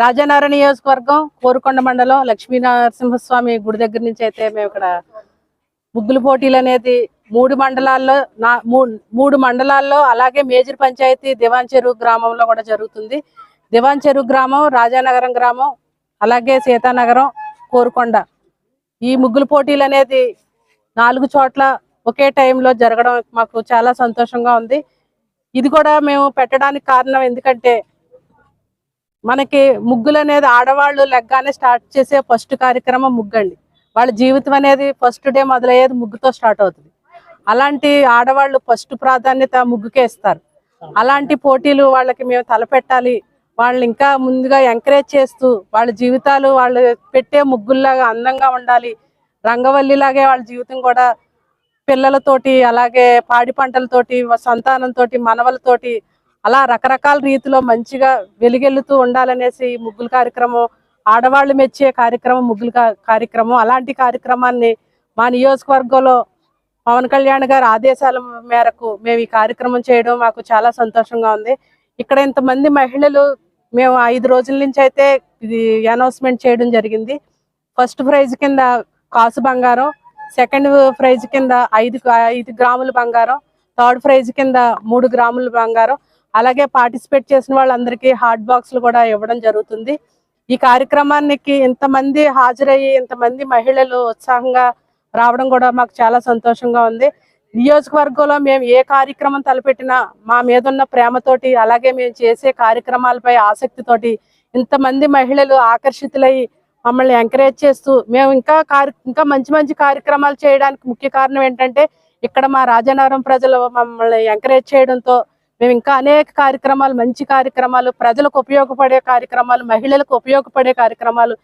రాజానగర నియోజకవర్గం కోరుకొండ మండలం లక్ష్మీ నరసింహస్వామి గుడి దగ్గర నుంచి అయితే మేము ఇక్కడ ముగ్గులు పోటీలు అనేది మూడు మండలాల్లో నా మూడు మండలాల్లో అలాగే మేజర్ పంచాయతీ దివాన్ చెరువు గ్రామంలో కూడా జరుగుతుంది. దివాన్ చెరువు గ్రామం రాజానగరం గ్రామం అలాగే సీతానగరం కోరుకొండ. ఈ ముగ్గులు పోటీలు అనేది నాలుగు చోట్ల ఒకే టైంలో జరగడం మాకు చాలా సంతోషంగా ఉంది. ఇది కూడా మేము పెట్టడానికి కారణం ఎందుకంటే మనకి ముగ్గులు అనేది ఆడవాళ్ళు లెగ్గానే స్టార్ట్ చేసే ఫస్ట్ కార్యక్రమం ముగ్గండి. వాళ్ళ జీవితం అనేది ఫస్ట్ డే మొదలయ్యేది ముగ్గుతో స్టార్ట్ అవుతుంది. అలాంటి ఆడవాళ్ళు ఫస్ట్ ప్రాధాన్యత ముగ్గుకే ఇస్తారు. అలాంటి పోటీలు వాళ్ళకి మేము తలపెట్టాలి. వాళ్ళని ఇంకా ముందుగా ఎంకరేజ్ చేస్తూ వాళ్ళ జీవితాలు వాళ్ళు పెట్టే ముగ్గుల్లాగా అందంగా ఉండాలి. రంగవల్లిలాగే వాళ్ళ జీవితం కూడా పిల్లలతోటి అలాగే పాడి పంటలతోటి సంతానంతో మనవలతోటి అలా రకరకాల రీతిలో మంచిగా వెలుగెల్లుతూ ఉండాలనేసి ఈ ముగ్గుల కార్యక్రమం ఆడవాళ్ళు మెచ్చే కార్యక్రమం ముగ్గుల కార్యక్రమం అలాంటి కార్యక్రమాన్ని మా నియోజకవర్గంలో పవన్ కళ్యాణ్ గారి ఆదేశాల మేరకు మేము ఈ కార్యక్రమం చేయడం మాకు చాలా సంతోషంగా ఉంది. ఇక్కడ ఇంతమంది మహిళలు మేము ఐదు రోజుల నుంచి అయితే ఇది అనౌన్స్మెంట్ చేయడం జరిగింది. ఫస్ట్ ప్రైజ్ కింద కాసు బంగారం సెకండ్ ప్రైజ్ కింద ఐదు ఐదు గ్రాముల బంగారం థర్డ్ ప్రైజ్ కింద మూడు గ్రాముల బంగారం అలాగే పార్టిసిపేట్ చేసిన వాళ్ళందరికీ హాట్ బాక్స్లు కూడా ఇవ్వడం జరుగుతుంది. ఈ కార్యక్రమానికి ఇంతమంది హాజరయ్యి ఇంతమంది మహిళలు ఉత్సాహంగా రావడం కూడా మాకు చాలా సంతోషంగా ఉంది. నియోజకవర్గంలో మేము ఏ కార్యక్రమం తలపెట్టినా మా మీద ఉన్న ప్రేమతోటి అలాగే మేము చేసే కార్యక్రమాలపై ఆసక్తితోటి ఇంతమంది మహిళలు ఆకర్షితులై మమ్మల్ని ఎంకరేజ్ చేస్తూ మేము ఇంకా కార్య ఇంకా మంచి మంచి కార్యక్రమాలు చేయడానికి ముఖ్య కారణం ఏంటంటే ఇక్కడ మా రాజనగరం ప్రజలు మమ్మల్ని ఎంకరేజ్ చేయడంతో మేము ఇంకా అనేక కార్యక్రమాలు మంచి కార్యక్రమాలు ప్రజలకు ఉపయోగపడే కార్యక్రమాలు మహిళలకు ఉపయోగపడే కార్యక్రమాలు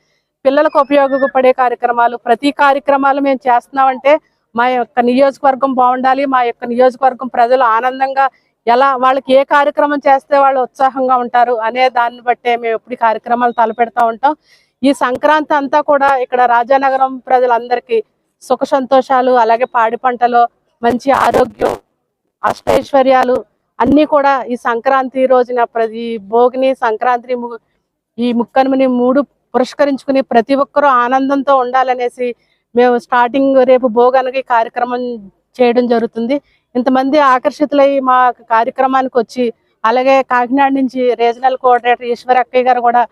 పిల్లలకు ఉపయోగపడే కార్యక్రమాలు. ప్రతి కార్యక్రమాలు మేము చేస్తున్నామంటే మా యొక్క నియోజకవర్గం బాగుండాలి మా యొక్క నియోజకవర్గం ప్రజలు ఆనందంగా ఎలా వాళ్ళకి ఏ కార్యక్రమం చేస్తే వాళ్ళు ఉత్సాహంగా ఉంటారు అనే దాన్ని బట్టే మేము ఎప్పుడు కార్యక్రమాలు తలపెడతా ఉంటాం. ఈ సంక్రాంతి అంతా కూడా ఇక్కడ రాజానగరం ప్రజలందరికీ సుఖ సంతోషాలు అలాగే పాడి పంటలో మంచి ఆరోగ్యం అష్టైశ్వర్యాలు అన్నీ కూడా ఈ సంక్రాంతి రోజున ప్రతి భోగిని సంక్రాంతి ము- ఈ ముక్కనుమని మూడు పురస్కరించుకుని ప్రతి ఒక్కరూ ఆనందంతో ఉండాలనేసి మేము స్టార్టింగ్ రేపు భోగనకి కార్యక్రమం చేయడం జరుగుతుంది. ఇంతమంది ఆకర్షితులై మా కార్యక్రమానికి వచ్చి అలాగే కాకినాడ నుంచి రీజనల్ కోఆర్డినేటర్ ఈశ్వర్ అక్కయ్య గారు కూడా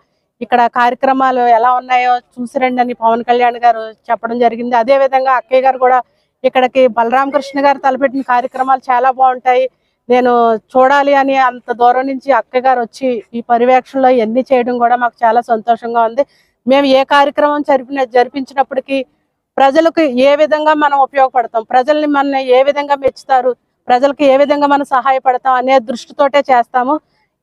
ఇక్కడ కార్యక్రమాలు ఎలా ఉన్నాయో చూసి రండి అని పవన్ కళ్యాణ్ గారు చెప్పడం జరిగింది. అదే విధంగా అక్కయ్య గారు కూడా ఇక్కడికి బలరామకృష్ణ గారు తలపెట్టిన కార్యక్రమాలు చాలా బాగుంటాయి. నేను చూడాలి అని అంత దూరం నుంచి అక్క గారు వచ్చి ఈ పర్యవేక్షణలో ఇవన్నీ చేయడం కూడా మాకు చాలా సంతోషంగా ఉంది. మేము ఏ కార్యక్రమం జరిపిన జరిపించినప్పటికీ ప్రజలకు ఏ విధంగా మనం ఉపయోగపడతాం ప్రజల్ని మన ఏ విధంగా మెచ్చుతారు ప్రజలకు ఏ విధంగా మనం సహాయపడతాం అనే దృష్టితోటే చేస్తాము.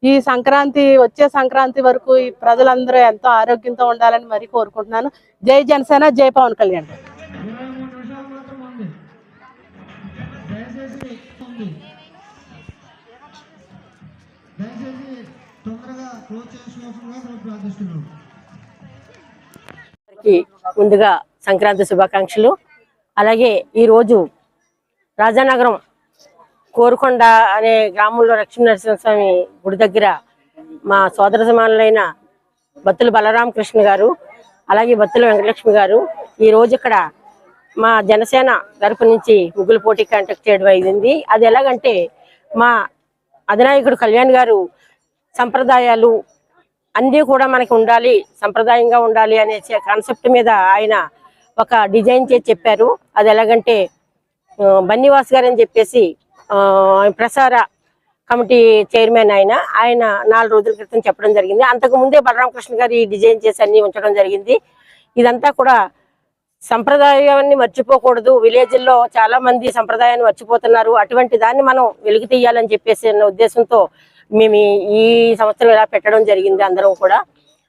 ఈ సంక్రాంతి వచ్చే సంక్రాంతి వరకు ఈ ప్రజలందరూ ఎంతో ఆరోగ్యంతో ఉండాలని మరీ కోరుకుంటున్నాను. జై జనసేన జై పవన్ కళ్యాణ్ ఇరవై మూడు నిమిషాలు మాత్రం ఉంది దయచేసి ఉంది దయచేసి తొందరగా క్లోజ్ చేసుకోవాల్సిందిగా ప్రార్థిస్తున్నాం. ముందుగా సంక్రాంతి శుభాకాంక్షలు. అలాగే ఈరోజు రాజానగరం కోరుకొండ అనే గ్రామంలో లక్ష్మీ నరసింహస్వామి గుడి దగ్గర మా సోదర సమానులైన బత్తుల బలరామకృష్ణ గారు అలాగే బత్తుల వెంకటలక్ష్మి గారు ఈరోజు ఇక్కడ మా జనసేన తరపు నుంచి ముగ్గుల పోటీ కాంటాక్ట్ చేయడం అయింది. అది ఎలాగంటే మా అధినాయకుడు కళ్యాణ్ గారు సంప్రదాయాలు అన్నీ కూడా మనకి ఉండాలి సంప్రదాయంగా ఉండాలి అనే కాన్సెప్ట్ మీద ఆయన ఒక డిజైన్ చేసి చెప్పారు. అది ఎలాగంటే బన్నివాస్ గారు అని చెప్పేసి ప్రసార కమిటీ చైర్మన్ ఆయన ఆయన నాలుగు రోజుల క్రితం చెప్పడం జరిగింది. అంతకు ముందే బలరామకృష్ణ గారు ఈ డిజైన్ చేసి అన్ని ఉంచడం జరిగింది. ఇదంతా కూడా సంప్రదాయాన్ని మర్చిపోకూడదు. విలేజ్ల్లో చాలా మంది సంప్రదాయాన్ని మర్చిపోతున్నారు. అటువంటి దాన్ని మనం వెలుగు తీయాలని చెప్పేసి అన్న ఉద్దేశంతో మేము ఈ- సంవత్సరం ఇలా పెట్టడం జరిగింది అందరం కూడా.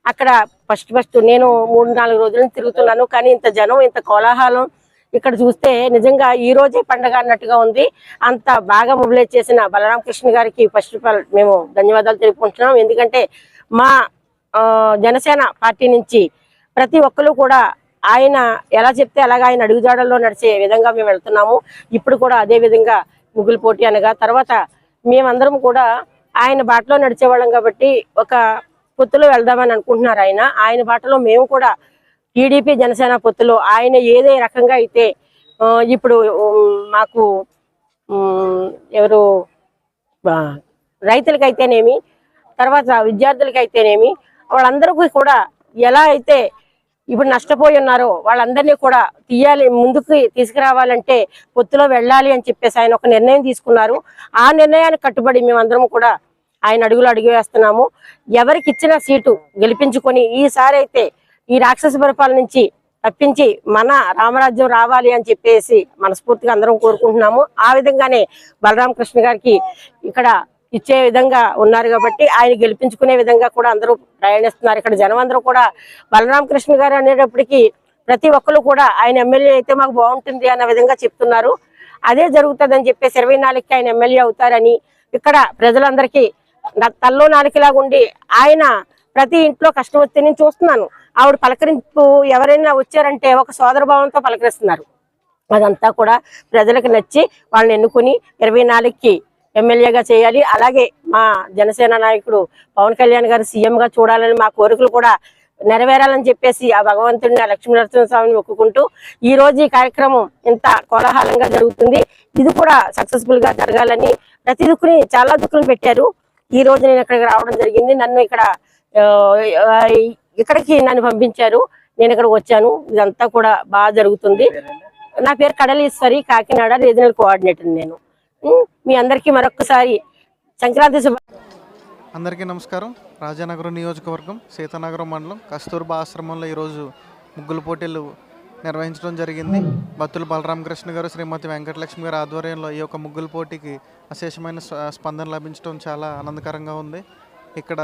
అక్కడ ఫస్ట్ ఫస్ట్ నేను మూడు నాలుగు రోజులు తిరుగుతున్నాను. కానీ ఇంత జనం ఇంత కోలాహలం ఇక్కడ చూస్తే నిజంగా ఈ రోజే పండగ అన్నట్టుగా ఉంది. అంత బాగా మొబిలైజ్ చేసిన బలరామకృష్ణ గారికి ఫస్ట్ ఆఫ్ ఆల్ మేము ధన్యవాదాలు తెలుపుకుంటున్నాం. ఎందుకంటే మా జనసేన పార్టీ నుంచి ప్రతి ఒక్కరు కూడా ఆయన ఎలా చెప్తే అలాగ ఆయన అడుగుజాడల్లో నడిచే విధంగా మేము వెళ్తున్నాము. ఇప్పుడు కూడా అదే విధంగా ముగ్గులు పోటీ అనగా తర్వాత మేమందరం కూడా ఆయన బాటలో నడిచేవాళ్ళం కాబట్టి ఒక పొత్తులో వెళ్దామని అనుకుంటున్నారు ఆయన. ఆయన బాటలో మేము కూడా టీడీపీ జనసేన పొత్తులో ఆయన ఏదే రకంగా అయితే ఇప్పుడు మాకు ఎవరు రైతులకైతేనేమి తర్వాత విద్యార్థులకైతేనేమి వాళ్ళందరికీ కూడా ఎలా అయితే ఇప్పుడు నష్టపోయి ఉన్నారో. వాళ్ళందరినీ కూడా తీయాలి ముందుకు తీసుకురావాలంటే పొత్తులో వెళ్ళాలి అని చెప్పేసి ఆయన ఒక నిర్ణయం తీసుకున్నారు. ఆ నిర్ణయానికి కట్టుబడి మేమందరం కూడా ఆయన అడుగులు అడుగు వేస్తున్నాము. ఎవరికి ఇచ్చిన సీటు గెలిపించుకొని ఈసారి అయితే ఈ రాక్షస పరిపాలన నుంచి తప్పించి మన రామరాజ్యం రావాలి అని చెప్పేసి మనస్ఫూర్తిగా అందరం కోరుకుంటున్నాము. ఆ విధంగానే బలరామకృష్ణ గారికి ఇక్కడ ఇచ్చే విధంగా ఉన్నారు కాబట్టి ఆయన గెలిపించుకునే విధంగా కూడా అందరూ ప్రయాణిస్తున్నారు. ఇక్కడ జనం అందరూ కూడా బలరామ కృష్ణ గారు అనేటప్పటికీ ప్రతి ఒక్కరు కూడా ఆయన ఎమ్మెల్యే అయితే మాకు బాగుంటుంది అన్న విధంగా చెప్తున్నారు. అదే జరుగుతుందని చెప్పేసి ఇరవై నాలుగుకి ఆయన ఎమ్మెల్యే అవుతారని ఇక్కడ ప్రజలందరికీ నా- తల్లో నాలుకలాగా ఉండి ఆయన ప్రతి ఇంట్లో కష్టం వస్తే నేను చూస్తున్నాను. ఆవిడ పలకరింపు ఎవరైనా వచ్చారంటే ఒక సోదర భావంతో పలకరిస్తున్నారు. అదంతా కూడా ప్రజలకు నచ్చి వాళ్ళని ఎన్నుకుని ఇరవై నాలుగుకి ఎమ్మెల్యేగా చేయాలి. అలాగే మా జనసేన నాయకుడు పవన్ కళ్యాణ్ గారు సీఎం గా చూడాలని మా కోరికలు కూడా నెరవేరాలని చెప్పేసి ఆ భగవంతుడిని ఆ లక్ష్మీనరసింహ నరసింహస్వామిని ఒప్పుకుంటూ ఈ రోజు ఈ కార్యక్రమం ఇంత కోలాహలంగా జరుగుతుంది. ఇది కూడా సక్సెస్ఫుల్గా జరగాలని ప్రతి దుక్కుని చాలా దుక్కులు పెట్టారు. ఈ రోజు నేను ఇక్కడికి రావడం జరిగింది. నన్ను ఇక్కడ ఇక్కడికి నన్ను పంపించారు. నేను ఇక్కడ వచ్చాను. ఇదంతా కూడా బాగా జరుగుతుంది. నా పేరు కడలీశ్వరి కాకినాడ రీజనల్ కోఆర్డినేటర్ నేను. మీ అందరికీ మరొకసారి సంక్రాంతి శుభ అందరికీ నమస్కారం. రాజానగరం నియోజకవర్గం సీతానగరం మండలం కస్తూర్బా ఆశ్రమంలో ఈరోజు ముగ్గులు పోటీలు నిర్వహించడం జరిగింది. భక్తులు బలరామకృష్ణ గారు శ్రీమతి వెంకటలక్ష్మి గారి ఆధ్వర్యంలో ఈ యొక్క ముగ్గుల పోటీకి అశేషమైన స్పందన లభించడం చాలా ఆనందకరంగా ఉంది. ఇక్కడ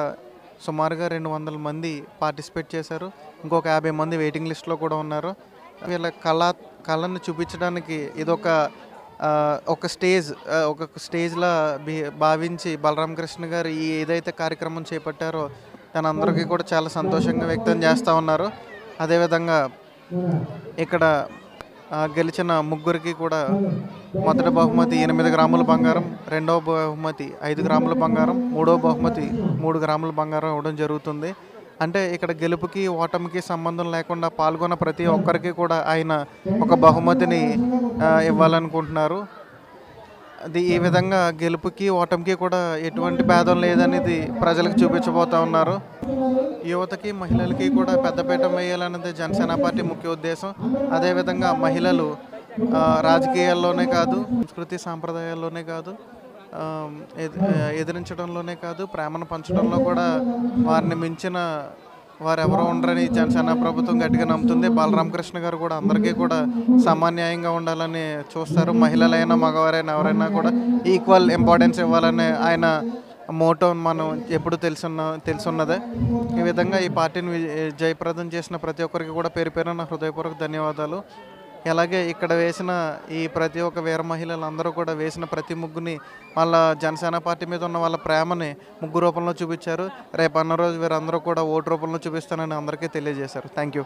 సుమారుగా రెండు వందల మంది పార్టిసిపేట్ చేశారు. ఇంకొక యాభై మంది వెయిటింగ్ లిస్ట్లో కూడా ఉన్నారు. వీళ్ళ కళ కళను చూపించడానికి ఇదొక ఒక స్టేజ్ ఒక స్టేజ్లా భావించి బలరామ కృష్ణ గారు ఈ ఏదైతే కార్యక్రమం చేపట్టారో తనందరికీ అందరికీ కూడా చాలా సంతోషంగా వ్యక్తం చేస్తూ ఉన్నారు. అదేవిధంగా ఇక్కడ గెలిచిన ముగ్గురికి కూడా మొదటి బహుమతి ఎనిమిది గ్రాముల బంగారం రెండవ బహుమతి ఐదు గ్రాముల బంగారం మూడవ బహుమతి మూడు గ్రాముల బంగారం ఇవ్వడం జరుగుతుంది. అంటే ఇక్కడ గెలుపుకి ఓటమికి సంబంధం లేకుండా పాల్గొన్న ప్రతి ఒక్కరికి కూడా ఆయన ఒక బహుమతిని ఇవ్వాలనుకుంటున్నారు. అది ఈ విధంగా గెలుపుకి ఓటమికి కూడా ఎటువంటి భేదం లేదనేది ప్రజలకు చూపించబోతా ఉన్నారు. యువతకి మహిళలకి కూడా పెద్దపీట వేయాలన్నది జనసేన పార్టీ ముఖ్య ఉద్దేశం. అదేవిధంగా మహిళలు రాజకీయాల్లోనే కాదు సంస్కృతి సాంప్రదాయాల్లోనే కాదు ఎదిరించడంలోనే కాదు ప్రేమను పంచడంలో కూడా వారిని మించిన వారెవరో ఉండరని జనసేన ప్రభుత్వం గట్టిగా నమ్ముతుంది. బాలరామకృష్ణ గారు కూడా అందరికీ కూడా సమాన్యాయంగా ఉండాలని చూస్తారు. మహిళలైనా మగవారైనా ఎవరైనా కూడా ఈక్వల్ ఇంపార్టెన్స్ ఇవ్వాలని ఆయన మోటో మనం ఎప్పుడు తెలుసున్న తెలుసున్నదే. ఈ విధంగా ఈ పార్టీని జయప్రదం చేసిన ప్రతి ఒక్కరికి కూడా పేరు పేరున హృదయపూర్వక ధన్యవాదాలు. అలాగే ఇక్కడ వేసిన ఈ ప్రతి ఒక్క వీర మహిళలు అందరూ కూడా వేసిన ప్రతి ముగ్గుని వాళ్ళ జనసేన పార్టీ మీద ఉన్న వాళ్ళ ప్రేమని ముగ్గు రూపంలో చూపించారు. రేపు అన్న రోజు వీరందరూ కూడా ఓటు రూపంలో చూపిస్తానని అందరికీ తెలియజేశారు. Thank you